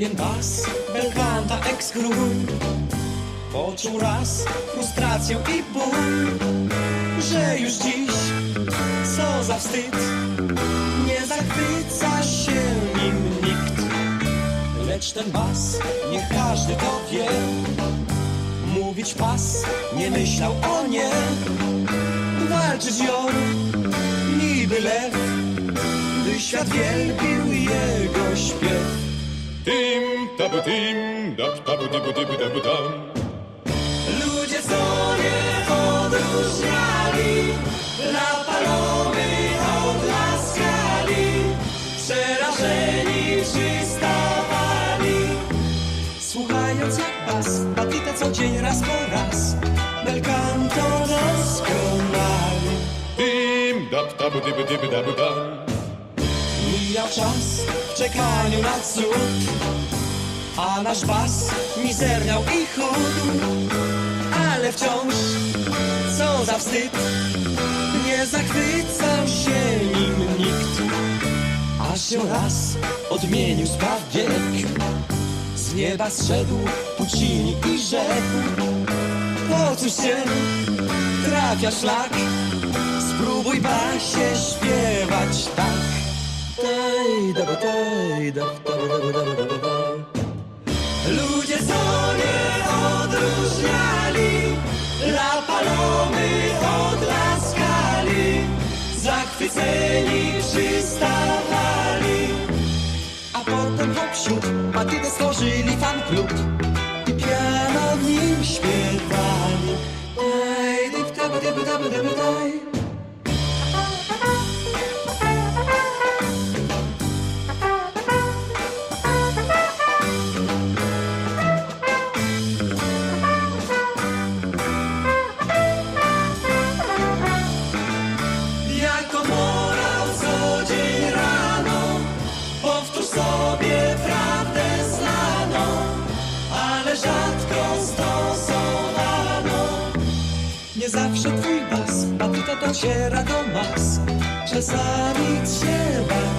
Pewien bas, belkanta ex-król Poczuł raz frustrację i ból Że już dziś, co za wstyd Nie zachwyca się nim nikt. Lecz ten bas, niech każdy to wie. Mówić pas, nie myślał o nie. Walczyć ją, niby lew By świat wielbił jego śpiew Tim, tabu tim, dap tabu dibu dibu dabu dam. Ludzie nie odróżniali Dla palomy odlaskali Przerażeni przystawali Słuchając jak bas Batita co dzień raz po raz Belcanto doskonali Tim, dap tabu dibu dibu dabu dam. Czas w czekaniu na cud A nasz bas mizerniał i chudł. Ale wciąż, co za wstyd Nie zachwycał się nim nikt. Aż się raz odmienił spraw bieg Z nieba zszedł Puccini i rzekł Po cóż się trafia szlak Spróbuj basie śpiewać Ludzie nie odróżniali La palomy odlaskali Zachwyceni przystawali. A potem hop siód Matynę stworzyli fan klub I piano w nim śpiewali. Daj, dyb, da, ba, dyb, da, ba, da, ba, daj Nie zawsze twój bas Batuta dociera do mas Czasami trzeba